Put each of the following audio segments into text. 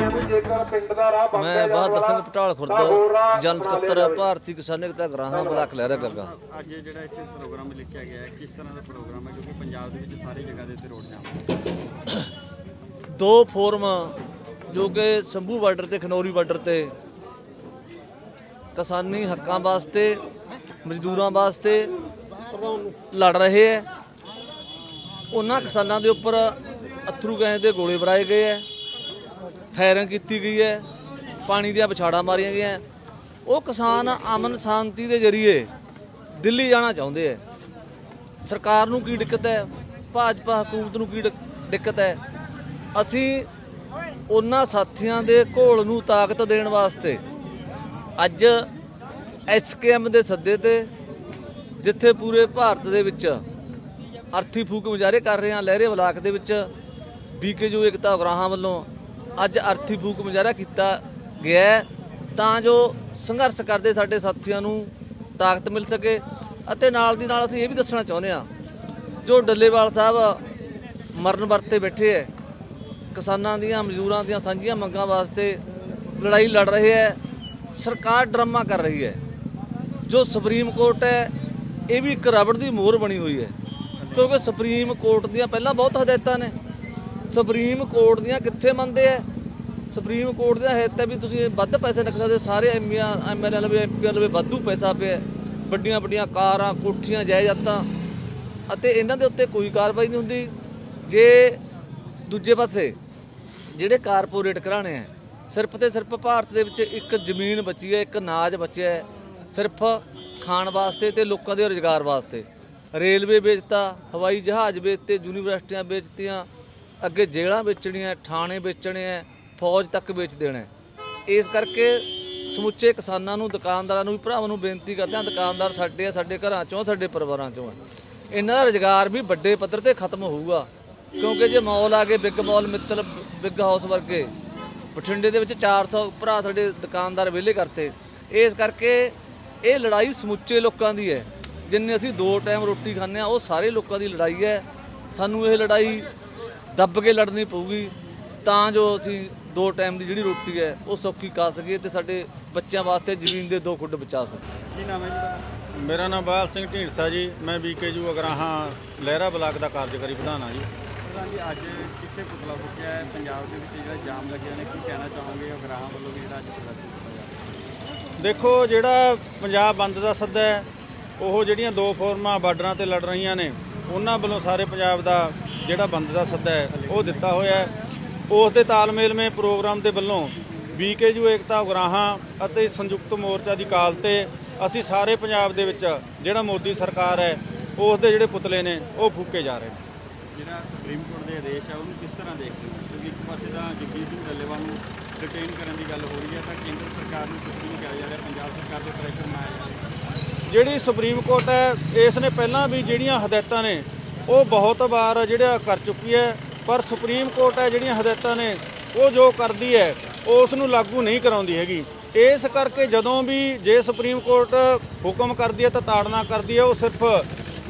ਮੈਂ ਬਹਾਦਰ ਸਿੰਘ ਪਟਾਲ ਖੁਰਦ। ਜਨ ਸਕੱਤਰ ਭਾਰਤੀ ਕਿਸਾਨ ਏਕਤਾ ਗ੍ਰਾਹਾਂ ਬਲਾਕ ਲਹਿਰਾ ਗੱਗਾ ਅੱਜ ਜਿਹੜਾ ਇੱਥੇ ਪ੍ਰੋਗਰਾਮ ਲਿਖਿਆ ਗਿਆ ਹੈ ਕਿਸ ਤਰ੍ਹਾਂ ਦਾ ਪ੍ਰੋਗਰਾਮ ਹੈ ਕਿਉਂਕਿ ਪੰਜਾਬ ਦੇ ਵਿੱਚ ਸਾਰੀ ਜਗ੍ਹਾ ਦੇ ਉੱਤੇ ਰੋਡ ਜਾਮ ਦੋ ਫੋਰਮ ਜੋ ਕਿ ਸੰਭੂ ਬਾਰਡਰ ਤੇ ਖਨੌਰੀ ਬਾਰਡਰ ਤੇ ਕਿਸਾਨੀ ਹੱਕਾਂ ਵਾਸਤੇ ਮਜ਼ਦੂਰਾਂ ਵਾਸਤੇ ਲੜ ਰਹੇ ਹੈ। ਉਹਨਾਂ ਕਿਸਾਨਾਂ ਦੇ ਉੱਪਰ ਅਥਰੂ ਗੈਸ ਦੇ ਗੋਲੇ ਵਰਾਏ ਗਏ ਹੈ। ਫਾਇਰਿੰਗ ਕੀਤੀ ਗਈ ਹੈ, ਪਾਣੀ ਦੀਆਂ ਵਿਛਾੜਾਂ ਮਾਰੀਆਂ ਗਈਆਂ ਉਹ ਕਿਸਾਨ ਅਮਨ ਸ਼ਾਂਤੀ ਦੇ ਜ਼ਰੀਏ ਦਿੱਲੀ ਜਾਣਾ ਚਾਹੁੰਦੇ ਹੈ। ਸਰਕਾਰ ਨੂੰ ਕੀ ਦਿੱਕਤ ਹੈ? ਭਾਜਪਾ ਹਕੂਮਤ ਨੂੰ ਕੀ ਦਿੱਕਤ ਹੈ? ਅਸੀਂ ਉਹਨਾਂ ਸਾਥੀਆਂ ਦੇ ਘੋਲ ਨੂੰ ਤਾਕਤ ਦੇਣ ਵਾਸਤੇ ਅੱਜ ਐਸਕੇਐਮ ਦੇ ਸੱਦੇ ਤੇ ਜਿੱਥੇ ਪੂਰੇ ਭਾਰਤ ਦੇ ਵਿੱਚ ਅਰਥੀ ਫੂਕ ਮੁਜ਼ਾਹਰੇ ਕਰ ਰਹੇ ਹਾਂ, ਲਹਿਰੇ ਬਲਾਕ ਦੇ ਵਿੱਚ ਬੀਕੇਯੂ ਏਕਤਾ ਉਗਰਾਹਾਂ ਵੱਲੋਂ ਅੱਜ ਅਰਥੀ ਫੂਕ ਮੁਜ਼ਾਹਰਾ ਕੀਤਾ ਗਿਆ ਤਾਂ ਜੋ ਸੰਘਰਸ਼ ਕਰਦੇ ਸਾਡੇ ਸਾਥੀਆਂ ਨੂੰ ਤਾਕਤ ਮਿਲ ਸਕੇ। ਅਤੇ ਨਾਲ ਦੀ ਨਾਲ ਅਸੀਂ ਇਹ ਵੀ ਦੱਸਣਾ ਚਾਹੁੰਦੇ ਹਾਂ, ਜੋ ਡੱਲੇਵਾਲ ਸਾਹਿਬ ਮਰਨ ਵਰਤੇ ਬੈਠੇ ਹੈ, ਕਿਸਾਨਾਂ ਦੀਆਂ, ਮਜ਼ਦੂਰਾਂ ਦੀਆਂ ਸਾਂਝੀਆਂ ਮੰਗਾਂ ਵਾਸਤੇ ਲੜਾਈ ਲੜ ਰਹੇ ਹੈ, ਸਰਕਾਰ ਡਰਾਮਾ ਕਰ ਰਹੀ ਹੈ। ਜੋ ਸੁਪਰੀਮ ਕੋਰਟ ਹੈ, ਇਹ ਵੀ ਇੱਕ ਰਬੜ ਦੀ ਮੋਹਰ ਬਣੀ ਹੋਈ ਹੈ, ਕਿਉਂਕਿ ਸੁਪਰੀਮ ਕੋਰਟ ਦੀਆਂ ਪਹਿਲਾਂ ਬਹੁਤ ਹਦਾਇਤਾਂ ਨੇ। ਸੁਪਰੀਮ ਕੋਰਟ ਦੀਆਂ ਕਿੱਥੇ ਮੰਨਦੇ ਐ ਸੁਪਰੀਮ ਕੋਰਟ ਦਾ ਹਿੱਤ ਹੈ ਵੀ ਤੁਸੀਂ ਵੱਧ ਪੈਸੇ ਰੱਖ ਸਕਦੇ ਸਾਰੇ ਐਮਪੀਆਂ ਐਮਐਲਏ ਲਵੇ ਐਮਪੀਆਂ ਲਵੇ ਵਾਧੂ ਪੈਸਾ ਪਿਆ। ਵੱਡੀਆਂ ਵੱਡੀਆਂ ਕਾਰਾਂ, ਕੋਠੀਆਂ, ਜਾਇਦਾਦਾਂ ਅਤੇ ਇਹਨਾਂ ਦੇ ਉੱਤੇ ਕੋਈ ਕਾਰਵਾਈ ਨਹੀਂ ਹੁੰਦੀ। ਜੇ ਦੂਜੇ ਪਾਸੇ ਜਿਹੜੇ ਕਾਰਪੋਰੇਟ ਘਰਾਣੇ ਆ, ਸਿਰਫ ਤੇ ਸਿਰਫ ਭਾਰਤ ਦੇ ਵਿੱਚ ਇੱਕ ਜ਼ਮੀਨ ਬਚੀ ਹੈ, ਇੱਕ ਅਨਾਜ ਬਚਿਆ ਹੈ, ਸਿਰਫ ਖਾਣ ਵਾਸਤੇ ਤੇ ਲੋਕਾਂ ਦੇ ਰੁਜ਼ਗਾਰ ਵਾਸਤੇ। ਰੇਲਵੇ ਵੇਚਤਾ, ਹਵਾਈ ਜਹਾਜ਼ ਵੇਚਤੇ, ਯੂਨੀਵਰਸਿਟੀਆਂ ਵੇਚਤੀਆਂ ਅੱਗੇ ਜੇਲ੍ਹਾਂ ਵੇਚਣੀਆਂ ਥਾਣੇ ਵੇਚਣੇ ਆ ਫੌਜ ਤੱਕ ਵੇਚ ਦੇਣਾ ਇਸ ਕਰਕੇ ਸਮੁੱਚੇ ਕਿਸਾਨਾਂ ਨੂੰ, ਦੁਕਾਨਦਾਰਾਂ ਨੂੰ ਵੀ, ਭਰਾਵਾਂ ਨੂੰ ਬੇਨਤੀ ਕਰਦੇ ਹਾਂ, ਦੁਕਾਨਦਾਰ ਸਾਡੇ ਆ, ਸਾਡੇ ਘਰਾਂ ਚੋਂ ਸਾਡੇ ਪਰਿਵਾਰਾਂ ਚੋਂ ਆ। ਇਹਨਾਂ ਦਾ ਰੁਜ਼ਗਾਰ ਵੀ ਵੱਡੇ ਪੱਧਰ ਤੇ ਖਤਮ ਹੋਊਗਾ। ਕਿਉਂਕਿ ਜੇ ਮੌਲ ਆ ਗਏ big mall Mittal big house ਵਰਗੇ, ਬਠਿੰਡੇ ਦੇ ਵਿੱਚ 400 ਭਰਾ ਸਾਡੇ ਦੁਕਾਨਦਾਰ ਵਿਹਲੇ ਕਰਤੇ। ਇਸ ਕਰਕੇ ਇਹ ਲੜਾਈ ਸਮੁੱਚੇ ਲੋਕਾਂ ਦੀ ਹੈ। ਜਿੰਨੇ ਅਸੀਂ ਦੋ ਟਾਈਮ ਰੋਟੀ ਖਾਂਦੇ ਆ ਉਹ ਸਾਰੇ ਲੋਕਾਂ ਦੀ ਲੜਾਈ ਹੈ। ਸਾਨੂੰ ਇਹ ਲੜਾਈ ਦੱਬ ਕੇ ਲੜਨੀ ਪਊਗੀ ਤਾਂ ਜੋ ਅਸੀਂ ਦੋ ਟਾਈਮ ਦੀ ਜਿਹੜੀ ਰੋਟੀ ਹੈ ਉਹ ਸੌਖੀ ਖਾ ਸਕੀਏ ਤੇ ਸਾਡੇ ਬੱਚਿਆਂ ਵਾਸਤੇ ਜ਼ਮੀਨ ਦੇ ਦੋ ਖੁੱਡ ਬਚਾ ਸਕੀਏ। ਕੀ ਨਾਮ ਹੈ ਜੀ ਮੇਰਾ ਨਾਮ ਬਾਲ ਸਿੰਘ ਢੀਂਡਸਾ ਜੀ। ਮੈਂ ਬੀਕੇਯੂ ਅਗਰਾਹਾਂ ਲਹਿਰਾ ਬਲਾਕ ਦਾ ਕਾਰਜਕਾਰੀ ਪ੍ਰਧਾਨ ਹਾਂ ਜੀ। ਪ੍ਰਧਾਨ ਜੀ ਅੱਜ ਕਿੱਥੇ ਪੁਤਲਾ ਫੁੱਕਿਆ ਹੈ? ਪੰਜਾਬ ਦੇ ਵਿੱਚ ਜਿਹੜਾ ਜਾਮ ਲੱਗਿਆ ਨੇ ਕੀ ਕਹਿਣਾ ਚਾਹੋਗੇ ਉਗਰਾਹਾਂ ਵੱਲੋਂ ਵੀ ਜਿਹੜਾ ਅੱਜ ਰਿਹਾ? ਦੇਖੋ ਜਿਹੜਾ ਪੰਜਾਬ ਬੰਦ ਦਾ ਸੱਦਾ ਹੈ ਉਹ ਜਿਹੜੀਆਂ ਦੋ ਫੋਰਮਾਂ ਬਾਰਡਰਾਂ ਤੇ ਲੜ ਰਹੀਆਂ ਨੇ ਉਹਨਾਂ ਵੱਲੋਂ ਸਾਰੇ ਪੰਜਾਬ ਦਾ ਜਿਹੜਾ ਬੰਦ ਦਾ ਸੱਦਾ ਹੈ ਉਹ ਦਿੱਤਾ ਹੋਇਆ ਹੈ। ਉਸ ਦੇ ਤਾਲਮੇਲ ਮੇ ਪ੍ਰੋਗਰਾਮ ਦੇ ਵੱਲੋਂ ਬੀਕੇਯੂ ਏਕਤਾ ਉਗਰਾਹਾਂ ਅਤੇ ਸੰਯੁਕਤ ਮੋਰਚਾ ਦੀ ਕਾਲ ਤੇ ਅਸੀਂ ਸਾਰੇ ਪੰਜਾਬ ਦੇ ਵਿੱਚ ਜਿਹੜਾ ਮੋਦੀ ਸਰਕਾਰ ਹੈ ਉਸ ਦੇ ਜਿਹੜੇ ਪੁਤਲੇ ਨੇ ਉਹ ਫੂਕੇ ਜਾ ਰਹੇ ਨੇ। ਜਿਹੜਾ ਸੁਪਰੀਮ ਕੋਰਟ ਦੇ ਆਦੇਸ਼ ਹੈ ਉਹਨੂੰ ਕਿਸ ਤਰ੍ਹਾਂ ਦੇਖਦੇ ਹੋ? ਕਿਉਂਕਿ ਇੱਕ ਪਾਸੇ ਤਾਂ ਜਗਜੀਤ ਸਿੰਘ ਡੱਲੇਵਾਲ ਨੂੰ ਡਿਟੇਨ ਕਰਨ ਦੀ ਗੱਲ ਹੋ ਰਹੀ ਹੈ ਤਾਂ ਕੇਂਦਰ ਸਰਕਾਰ ਨੂੰ ਕੁਝ ਨਹੀਂ ਕਿਹਾ ਜਾ ਰਿਹਾ ਪੰਜਾਬ ਸਰਕਾਰ ਦੇ ਪ੍ਰੈਸ਼ਰ ਨਾ ਆਇਆ ਜਾਵੇ ਜਿਹੜੀ ਸੁਪਰੀਮ ਕੋਰਟ ਹੈ ਇਸ ਨੇ ਪਹਿਲਾਂ ਵੀ ਜਿਹੜੀਆਂ ਹਦਾਇਤਾਂ ਨੇ ਉਹ ਬਹੁਤ ਵਾਰ ਜਿਹੜਾ ਕਰ ਚੁੱਕੀ ਹੈ, ਪਰ ਸੁਪਰੀਮ ਕੋਰਟ ਹੈ ਜਿਹੜੀਆਂ ਹਦਾਇਤਾਂ ਨੇ, ਉਹ ਜੋ ਕਰਦੀ ਹੈ, ਉਸ ਨੂੰ ਲਾਗੂ ਨਹੀਂ ਕਰਾਉਂਦੀ ਹੈਗੀ। ਇਸ ਕਰਕੇ ਜਦੋਂ ਵੀ ਜੇ ਸੁਪਰੀਮ ਕੋਰਟ ਹੁਕਮ ਕਰਦੀ ਹੈ ਤਾਂ ਤਾੜਨਾ ਕਰਦੀ ਹੈ, ਉਹ ਸਿਰਫ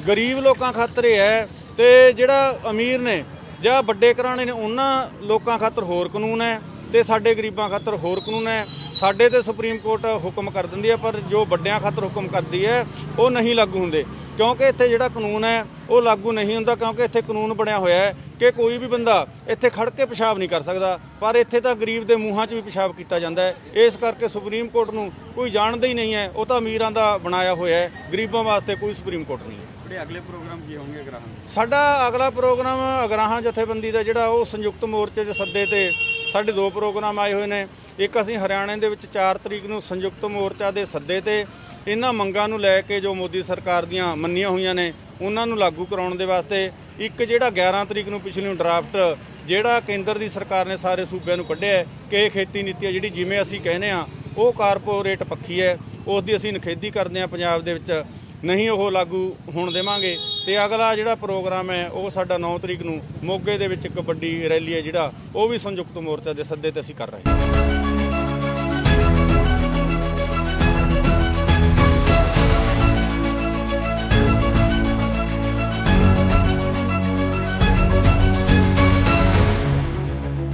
ਗਰੀਬ ਲੋਕਾਂ ਖਾਤਰ ਹੈ ਤੇ ਜਿਹੜਾ ਅਮੀਰ ਨੇ ਜਾਂ ਵੱਡੇ ਘਰਾਣੇ ਨੇ, ਉਹਨਾਂ ਲੋਕਾਂ ਖਾਤਰ ਹੋਰ ਕਾਨੂੰਨ ਹੈ ਤੇ ਸਾਡੇ ਗਰੀਬਾਂ ਖਾਤਰ ਹੋਰ ਕਾਨੂੰਨ ਹੈ। ਸਾਡੇ ਤੇ ਸੁਪਰੀਮ ਕੋਰਟ ਹੁਕਮ ਕਰ ਦਿੰਦੀ ਹੈ, ਪਰ ਜੋ ਵੱਡਿਆਂ ਖਾਤਰ ਹੁਕਮ ਕਰਦੀ ਹੈ, ਉਹ ਨਹੀਂ ਲਾਗੂ ਹੁੰਦੇ। ਕਿਉਂਕਿ ਇੱਥੇ ਜਿਹੜਾ ਕਾਨੂੰਨ ਹੈ ਉਹ ਲਾਗੂ ਨਹੀਂ ਹੁੰਦਾ ਕਿਉਂਕਿ ਇੱਥੇ ਕਾਨੂੰਨ ਬਣਿਆ ਹੋਇਆ ਹੈ ਕਿ ਕੋਈ ਵੀ ਬੰਦਾ ਇੱਥੇ ਖੜ ਕੇ ਪਿਸ਼ਾਬ ਨਹੀਂ ਕਰ ਸਕਦਾ। ਪਰ ਇੱਥੇ ਤਾਂ ਗਰੀਬ ਦੇ ਮੂੰਹਾਂ 'ਚ ਵੀ ਪਿਸ਼ਾਬ ਕੀਤਾ ਜਾਂਦਾ ਹੈ। ਇਸ ਕਰਕੇ ਸੁਪਰੀਮ ਕੋਰਟ ਨੂੰ ਕੋਈ ਜਾਣਦਾ ਹੀ ਨਹੀਂ ਹੈ। ਉਹ ਤਾਂ ਅਮੀਰਾਂ ਦਾ ਬਣਾਇਆ ਹੋਇਆ ਹੈ। ਗਰੀਬਾਂ ਵਾਸਤੇ ਕੋਈ ਸੁਪਰੀਮ ਕੋਰਟ ਨਹੀਂ ਹੈ। ਤੁਹਾਡੇ ਅਗਲੇ ਪ੍ਰੋਗਰਾਮ ਕੀ ਹੋਣਗੇ ਉਗਰਾਹਾਂ ਦੇ ਸਾਡਾ ਅਗਲਾ ਪ੍ਰੋਗਰਾਮ ਅਗਰਾਹਾਂ ਜਥੇਬੰਦੀ ਦਾ ਜਿਹੜਾ ਉਹ ਸੰਯੁਕਤ ਮੋਰਚੇ ਦੇ ਸੱਦੇ ਤੇ ਸਾਡੇ ਦੋ ਪ੍ਰੋਗਰਾਮ ਆਏ ਹੋਏ ਨੇ। ਇੱਕ ਅਸੀਂ ਹਰਿਆਣੇ ਦੇ ਵਿੱਚ 4 ਤਰੀਕ ਨੂੰ ਸੰਯੁਕਤ ਮੋਰਚਾ ਦੇ ਸੱਦੇ ਤੇ ਇਹਨਾਂ ਮੰਗਾਂ ਨੂੰ ਲੈ ਕੇ ਜੋ ਮੋਦੀ ਸਰਕਾਰ ਦੀਆਂ ਮੰਨੀਆਂ ਹੋਈਆਂ ਨੇ, ਉਹਨਾਂ ਨੂੰ ਲਾਗੂ ਕਰਾਉਣ ਦੇ ਵਾਸਤੇ ਇੱਕ ਜਿਹੜਾ 11 ਤਰੀਕ ਨੂੰ ਪਿਛਲੀ ਡਰਾਫਟ ਜਿਹੜਾ ਕੇਂਦਰ ਦੀ ਸਰਕਾਰ ਨੇ ਸਾਰੇ ਸੂਬਿਆਂ ਨੂੰ ਕੱਢਿਆ ਕਿ ਇਹ ਖੇਤੀ ਨੀਤੀ ਹੈ ਜਿਹੜੀ ਜਿਵੇਂ ਅਸੀਂ ਕਹਿੰਦੇ ਆ ਉਹ ਕਾਰਪੋਰੇਟ ਪੱਖੀ ਹੈ, ਉਸ ਦੀ ਅਸੀਂ ਨਿਖੇਧੀ ਕਰਦੇ ਆ ਪੰਜਾਬ ਦੇ ਵਿੱਚ, ਨਹੀਂ ਉਹ ਲਾਗੂ ਹੋਣ ਦੇਵਾਂਗੇ। ਤੇ ਅਗਲਾ ਜਿਹੜਾ ਪ੍ਰੋਗਰਾਮ ਹੈ, ਉਹ ਸਾਡਾ 9 ਤਰੀਕ ਨੂੰ ਮੋਗੇ ਦੇ ਵਿੱਚ ਇੱਕ ਵੱਡੀ ਰੈਲੀ ਹੈ ਜਿਹੜਾ, ਉਹ ਵੀ ਸੰਯੁਕਤ ਮੋਰਚਾ ਦੇ ਸੱਦੇ ਤੇ ਅਸੀਂ ਕਰ ਰਹੇ ਹਾਂ।